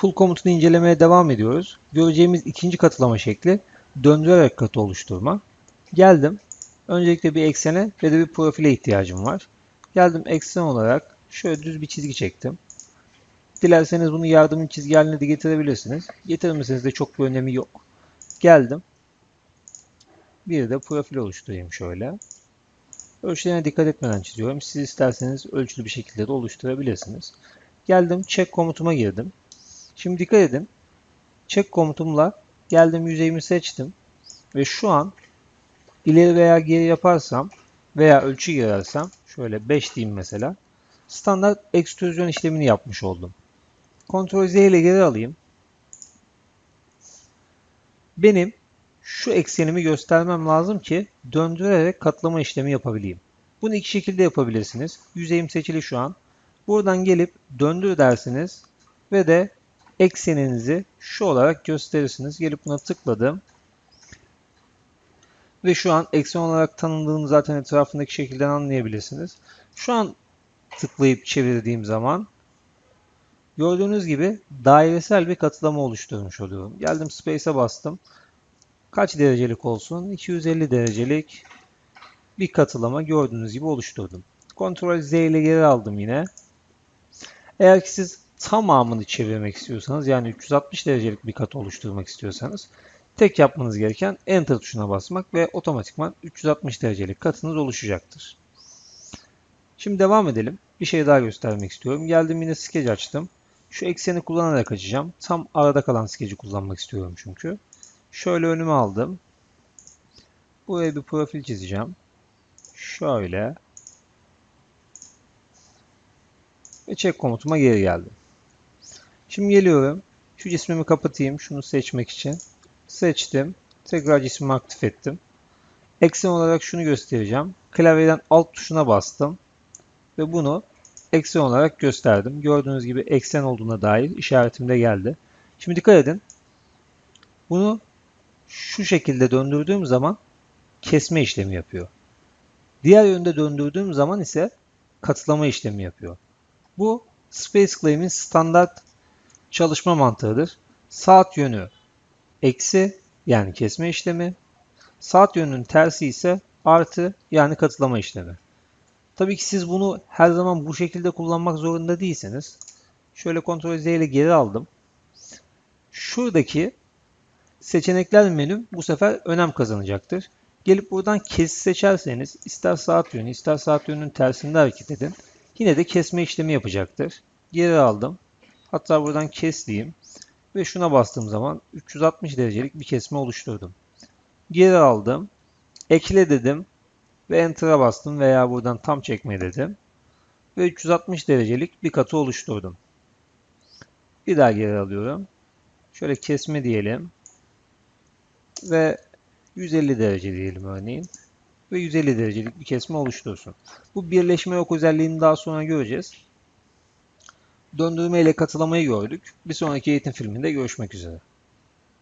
Pull komutunu incelemeye devam ediyoruz. Göreceğimiz ikinci katılama şekli döndürerek katı oluşturma. Geldim. Öncelikle bir eksene ve de bir profile ihtiyacım var. Geldim eksen olarak şöyle düz bir çizgi çektim. Dilerseniz bunu yardımcı çizgi haline de getirebilirsiniz. Getirmeseniz de çok bir önemi yok. Geldim. Bir de profil oluşturayım şöyle. Ölçülerine dikkat etmeden çiziyorum. Siz isterseniz ölçülü bir şekilde de oluşturabilirsiniz. Geldim check komutuma girdim. Şimdi dikkat edin. Check komutumla geldim yüzeyimi seçtim. Ve şu an ileri veya geri yaparsam veya ölçü girersem şöyle 5 diyeyim mesela. Standart ekstrüzyon işlemini yapmış oldum. Ctrl Z ile geri alayım. Benim şu eksenimi göstermem lazım ki döndürerek katlama işlemi yapabileyim. Bunu iki şekilde yapabilirsiniz. Yüzeyim seçili şu an. Buradan gelip döndür dersiniz ve de ekseninizi şu olarak gösterirsiniz. Gelip buna tıkladım. Ve şu an eksen olarak tanımladığını zaten etrafındaki şekilden anlayabilirsiniz. Şu an tıklayıp çevirdiğim zaman gördüğünüz gibi dairesel bir katılama oluşturmuş oluyorum. Geldim Space'e bastım. Kaç derecelik olsun? 250 derecelik bir katılama gördüğünüz gibi oluşturdum. Ctrl Z ile geri aldım yine. Eğer ki siz tamamını çevirmek istiyorsanız yani 360 derecelik bir kat oluşturmak istiyorsanız tek yapmanız gereken Enter tuşuna basmak ve otomatikman 360 derecelik katınız oluşacaktır. Şimdi devam edelim. Bir şey daha göstermek istiyorum. Geldim yine sketch açtım. Şu ekseni kullanarak açacağım. Tam arada kalan skeci kullanmak istiyorum çünkü. Şöyle önüme aldım. Buraya bir profil çizeceğim. Şöyle. Ve check komutuma geri geldim. Şimdi geliyorum. Şu cismimi kapatayım. Şunu seçmek için. Seçtim. Tekrar cismimi aktif ettim. Eksen olarak şunu göstereceğim. Klavyeden alt tuşuna bastım. Ve bunu eksen olarak gösterdim. Gördüğünüz gibi eksen olduğuna dair işaretim de geldi. Şimdi dikkat edin. Bunu şu şekilde döndürdüğüm zaman kesme işlemi yapıyor. Diğer yönde döndürdüğüm zaman ise katlama işlemi yapıyor. Bu Space Claim'in standart çalışma mantığıdır. Saat yönü eksi yani kesme işlemi. Saat yönünün tersi ise artı yani katılama işlemi. Tabii ki siz bunu her zaman bu şekilde kullanmak zorunda değilsiniz. Şöyle Ctrl Z ile geri aldım. Şuradaki seçenekler menü bu sefer önem kazanacaktır. Gelip buradan kes seçerseniz ister saat yönü ister saat yönünün tersinde hareket edin. Yine de kesme işlemi yapacaktır. Geri aldım. Hatta buradan kes diyeyim. Ve şuna bastığım zaman 360 derecelik bir kesme oluşturdum. Geri aldım. Ekle dedim. Ve Enter'a bastım veya buradan tam çekme dedim. Ve 360 derecelik bir katı oluşturdum. Bir daha geri alıyorum. Şöyle kesme diyelim. Ve 150 derece diyelim örneğin. Ve 150 derecelik bir kesme oluştursun. Bu birleşme yok özelliğini daha sonra göreceğiz. Döndürme ile katılamayı gördük. Bir sonraki eğitim filminde görüşmek üzere.